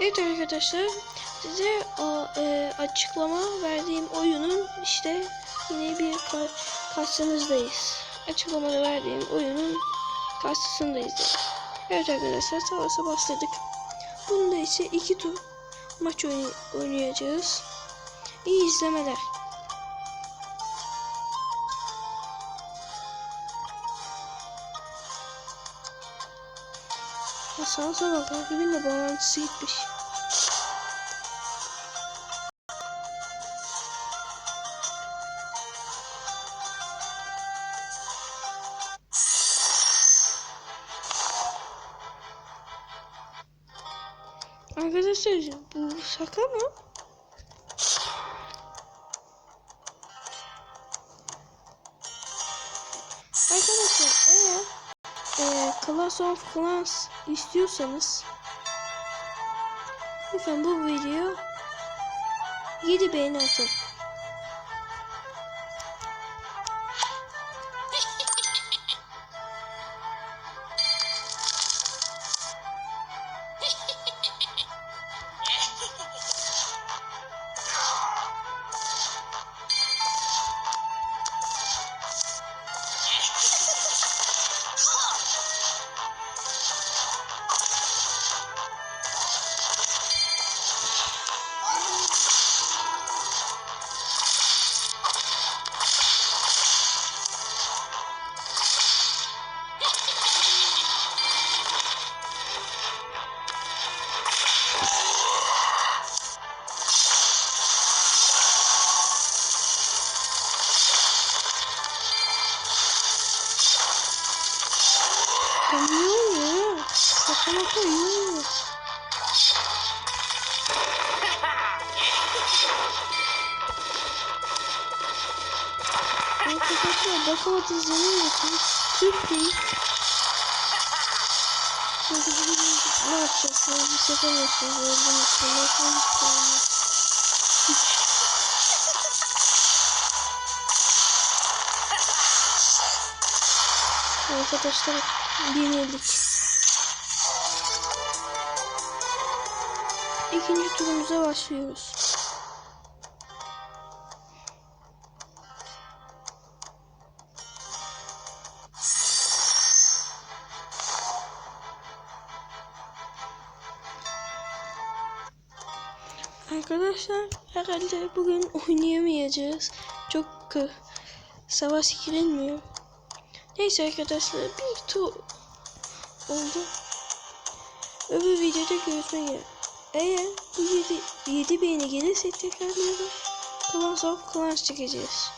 Evet arkadaşlar size o, e, açıklama verdiğim oyunun işte yine bir ka karşınızdayız. Açıklamada verdiğim oyunun karşısındayız. Evet arkadaşlar savaşa başladık. Bunda ise iki tur maç oyn oynayacağız. İyi izlemeler. Sağa sola takibinle bağlantısı gitmiş. Arkadaşlar bu şaka mı? Arkadaşlar eğer e, Clash of Clans istiyorsanız lütfen bu video 7 beğeni atın. İyi olmuyor. Arkadaşlar bakalım izlemiyorsunuz. Değil. Ne yapacaksınız? Bir şey yapamıyorsunuz. Öldüğünüz için. Ne yapamıyorsunuz? Arkadaşlar yenildik. İkinci turumuza başlıyoruz. Arkadaşlar herhalde bugün oynayamayacağız. Çok savaş girilmiyor. Neyse arkadaşlar bir tur oldu. Öbür videoda görüşmek üzere. Eğer bu 7, 7 beğeni gelirse tekrarlayalım. Clans of çekeceğiz.